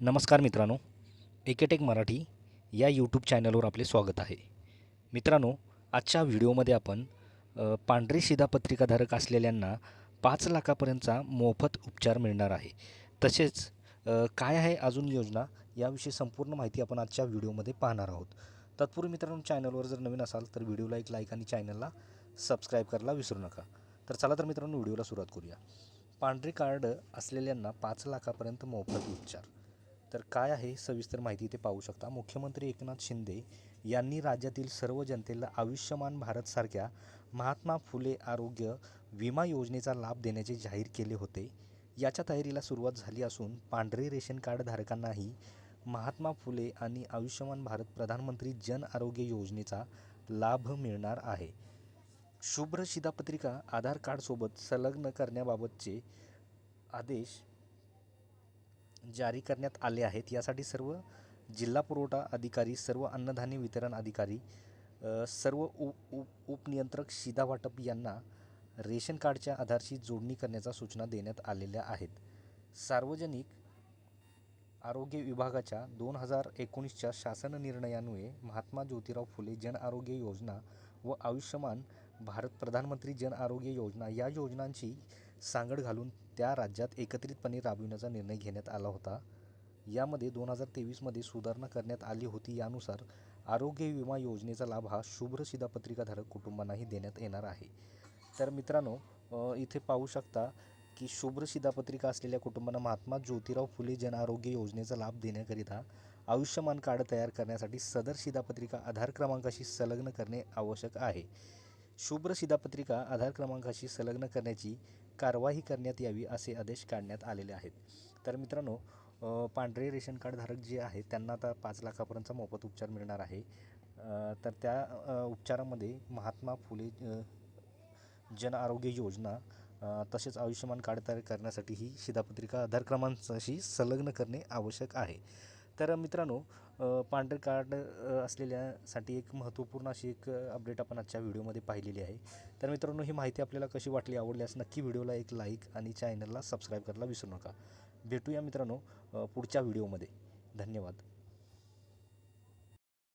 नमस्कार मित्रांनो एकेटेक मराठी या यूट्यूब चॅनलवर आपले स्वागत आहे. मित्रांनो आजच्या व्हिडिओमध्ये आपण अ, पांढरी शिधापत्रिकाधारक असलेल्यांना पाच लाखापर्यंतचा मोफत उपचार मिळणार आहे. तसेच काय आहे अजून योजना याविषयी संपूर्ण माहिती आपण आजच्या व्हिडिओमध्ये पाहणार आहोत. तत्पूर्वी मित्रांनो चॅनलवर जर नवीन असाल तर व्हिडिओला एक लाईक आणि चॅनलला सबस्क्राईब करायला विसरू नका. तर चला तर मित्रांनो व्हिडिओला सुरुवात करूया. पांढरे कार्ड असलेल्यांना पाच लाखापर्यंत मोफत उपचार. तर काय आहे सविस्तर माहिती ते पाहू शकता. मुख्यमंत्री एकनाथ शिंदे यांनी राज्यातील सर्व जनतेला आयुष्यमान भारतसारख्या महात्मा फुले आरोग्य विमा योजनेचा लाभ देण्याचे जाहीर केले होते. याच्या तयारीला सुरुवात झाली असून पांढरे रेशन कार्ड धारकांनाही महात्मा फुले आणि आयुष्यमान भारत प्रधानमंत्री जन आरोग्य योजनेचा लाभ मिळणार आहे. शुभ्र शिधापत्रिका आधार कार्डसोबत संलग्न करण्याबाबतचे आदेश जारी करण्यात आले आहेत. यासाठी सर्व जिल्हा पुरवठा अधिकारी सर्व अन्नधान्य वितरण अधिकारी सर्व उप उप उपनियंत्रक शिधा वाटप यांना रेशन कार्डच्या आधारशी जोडणी करण्याच्या सूचना देण्यात आलेल्या आहेत. सार्वजनिक आरोग्य विभागाच्या दोन हजार एकोणीसच्या शासन निर्णयान्वये महात्मा ज्योतिराव फुले जन आरोग्य योजना व आयुष्यमान भारत प्रधानमंत्री जन आरोग्य योजना या योजनांची सांगड घालून त्या राज्यात एकत्रितपणे राबविण्याचा निर्णय घेण्यात आला होता. यामध्ये दोन हजार तेवीसमध्ये सुधारणा करण्यात आली होती. यानुसार आरोग्य विमा योजनेचा लाभ हा शुभ्र शिधापत्रिकाधारक कुटुंबांनाही देण्यात येणार आहे. तर मित्रांनो इथे पाहू शकता की शुभ्र शिधापत्रिका असलेल्या कुटुंबांना महात्मा ज्योतिराव फुले जन आरोग्य योजनेचा लाभ देण्याकरिता आयुष्यमान कार्ड तयार करण्यासाठी सदर शिधापत्रिका आधार क्रमांकाशी संलग्न करणे आवश्यक आहे. शुभ्र शिधापत्रिका आधार क्रमांकाशी संलग्न करण्याची कारवाई करण्यात यावी असे आदेश काढण्यात आलेले आहेत. तर मित्रांनो पांढरे रेशन कार्डधारक जे आहेत त्यांना आता पाच लाखापर्यंतचा मोफत उपचार मिळणार आहे. तर त्या उपचारामध्ये महात्मा फुले जन आरोग्य योजना तसेच आयुष्यमान कार्ड तयार करण्यासाठी ही शिधापत्रिका आधार क्रमांकाशी संलग्न करणे आवश्यक आहे. तर मित्रांनो पांढरे कार्ड असलेल्यासाठी एक महत्त्वपूर्ण अशी एक अपडेट आपण आजच्या व्हिडिओमध्ये पाहिलेली आहे. तर मित्रांनो ही माहिती आपल्याला कशी वाटली आवडल्यास नक्की व्हिडिओला एक लाईक आणि चॅनलला सबस्क्राईब करायला विसरू नका. भेटूया मित्रांनो पुढच्या व्हिडिओमध्ये. धन्यवाद.